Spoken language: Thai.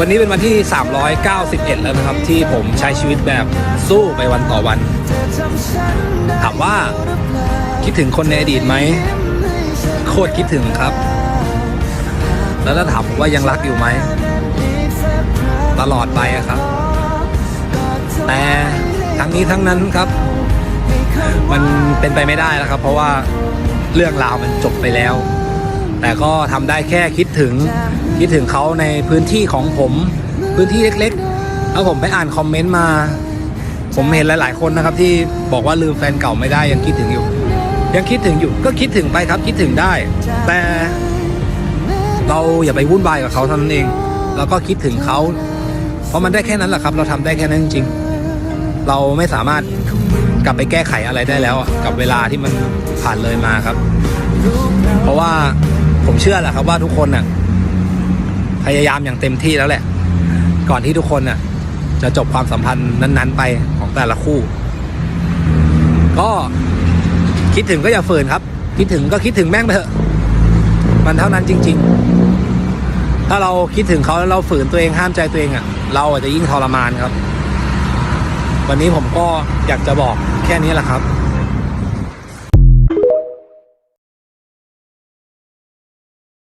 วันนี้เป็นวันที่ 391 แล้วนะครับ ที่ผมใช้ชีวิตแบบสู้ไปวันต่อวัน ถามว่าคิดถึงคนในอดีตไหม โคตรคิดถึงครับ แล้วถ้าถามว่ายังรักอยู่ไหม ตลอดไปอะครับ แต่ทั้งนี้ทั้งนั้นครับ มันเป็นไปไม่ได้แล้วครับ เพราะว่าเรื่องราวมันจบไปแล้ว แต่ก็ทำได้แค่คิดถึงคิดถึงเขาในพื้นที่ของผมพื้นที่เล็กๆ แล้วผมไปอ่านคอมเมนต์มา ผมเห็นหลาย ๆ คนนะครับที่บอกว่าลืมแฟนเก่าไม่ได้ยังคิดถึงอยู่ ยังคิดถึงอยู่ก็คิดถึงไปครับคิดถึงได้ แต่เราอย่าไปวุ่นวายกับเขาเท่านั้นเอง แล้วก็คิดถึงเขา เพราะมันได้แค่นั้นแหละครับ เราทำได้แค่นั้นจริงๆ เราไม่สามารถกลับไปแก้ไขอะไรได้แล้วอะกับเวลาที่มันผ่านเลยมาครับ เพราะว่า ผมเชื่อแหละครับว่าทุกคนน่ะ พยายามอย่างเต็มที่แล้วแหละ ก่อนที่ทุกคนน่ะ จะจบความสัมพันธ์นั้น ๆ ไปของแต่ละคู่ ก็คิดถึงก็อย่าฝืนครับ คิดถึงก็คิดถึงแม่งไปเถอะ มันเท่านั้นจริง ๆ ถ้าเราคิดถึงเขาแล้วเราฝืนตัวเองห้ามใจตัวเองอะ เราอาจจะยิ่งทรมานครับ วันนี้ผมก็อยากจะบอกแค่นี้แหละครับ